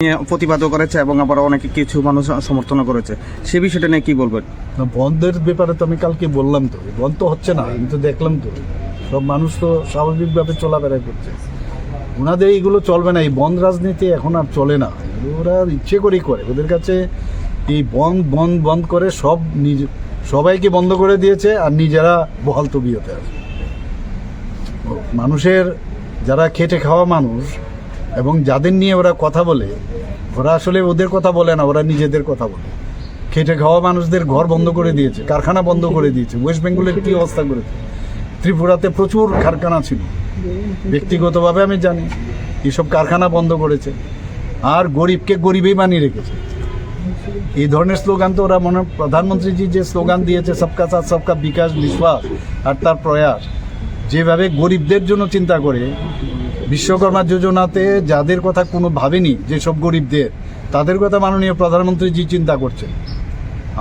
নিয়ে প্রতিবাদও করেছে এবং আবার অনেকে কিছু মানুষ সমর্থনও করেছে। সে বিষয়টা নিয়ে কি বলবেন? বন্ধের ব্যাপারে তো আমি কালকে বললাম তো। বন্ধ তো হচ্ছে না, আমি তো দেখলাম তো। সব মানুষ তো স্বাভাবিকভাবে চলাফেরা করছে। ওনাদের এইগুলো চলবে না, এই বন্ধ রাজনীতি এখন আর চলে না। ওরা ইচ্ছে করেই করে। ওদের কাছে এই বন্ধ বন্ধ বন্ধ করে সব নিজ, সবাইকে বন্ধ করে দিয়েছে আর নিজেরা বহাল তবিয়তে আছে। মানুষের, যারা খেটে খাওয়া মানুষ এবং যাদের নিয়ে ওরা কথা বলে, ওরা আসলে ওদের কথা বলে না, ওরা নিজেদের কথা বলে। খেটে খাওয়া মানুষদের ঘর বন্ধ করে দিয়েছে, কারখানা বন্ধ করে দিয়েছে ওয়েস্ট বেঙ্গলের কী অবস্থা করেছে? ত্রিপুরাতে প্রচুর কারখানা ছিল। ব্যক্তিগতভাবে আমি জানি, এসব কারখানা বন্ধ করেছে, আর গরিবকে গরিবই বানিয়ে রেখেছে। এই ধরনের স্লোগান তো ওরা মনে, প্রধানমন্ত্রীজি যে স্লোগান দিয়েছে, সবকা সাথ, সবকা বিকাশ, বিশ্বাস আর তার প্রয়াস। যেভাবে গরিবদের জন্য চিন্তা করে বিশ্বকর্মা যোজনাতে যাদের কথা কোনো ভাবেনি যেসব গরিবদের, তাদের কথা মাননীয় প্রধানমন্ত্রী প্রধানমন্ত্রীজি চিন্তা করছেন।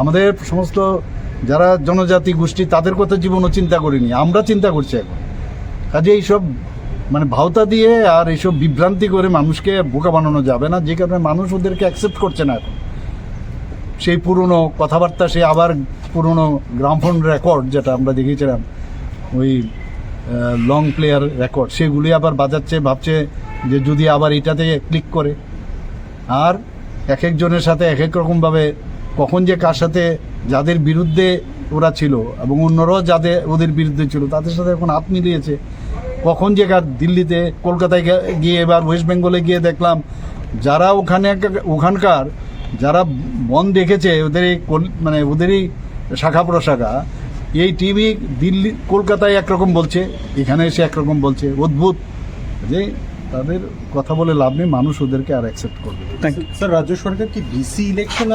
আমাদের সমস্ত যারা জনজাতি গোষ্ঠী, তাদের কথা জীবনও চিন্তা করিনি। আমরা চিন্তা করছি এখন। কাজে এইসব মানে ভাওতা দিয়ে আর এইসব বিভ্রান্তি করে মানুষকে বোকা বানানো যাবে না, যে কারণে মানুষ ওদেরকে অ্যাকসেপ্ট করছে না এখন। সেই পুরনো কথাবার্তা, সে আবার পুরনো গ্রামফোন রেকর্ড যেটা আমরা দেখেছিলাম, ওই লং প্লেয়ার রেকর্ড সেগুলি আবার বাজাচ্ছে, ভাবছে যে যদি আবার এটাতে ক্লিক করে। আর এক একজনের সাথে এক এক রকমভাবে কখন যে কার সাথে যাদের বিরুদ্ধে ওরা ছিল এবং অন্যরাও যাদের, ওদের বিরুদ্ধে ছিল, তাদের সাথে এখন হাত মিলিয়েছে। কখন যে কার দিল্লিতে, কলকাতায় গিয়ে এবার ওয়েস্ট বেঙ্গলে গিয়ে দেখলাম, যারা ওখানে ওখানকার, যারা বন দেখেছে, ওদের এই মানে ওদেরই শাখা প্রশাখা এই টিভি দিল্লি কলকাতায় একরকম বলছে এখানে এসে একরকম বলছে। অদ্ভুত যে তাদের কথা বলে লাভ নেই মানুষ ওদেরকে আর অ্যাকসেপ্ট করবে থ্যাংক ইউ স্যার রাজ্য সরকার কি ডিসি ইলেকশন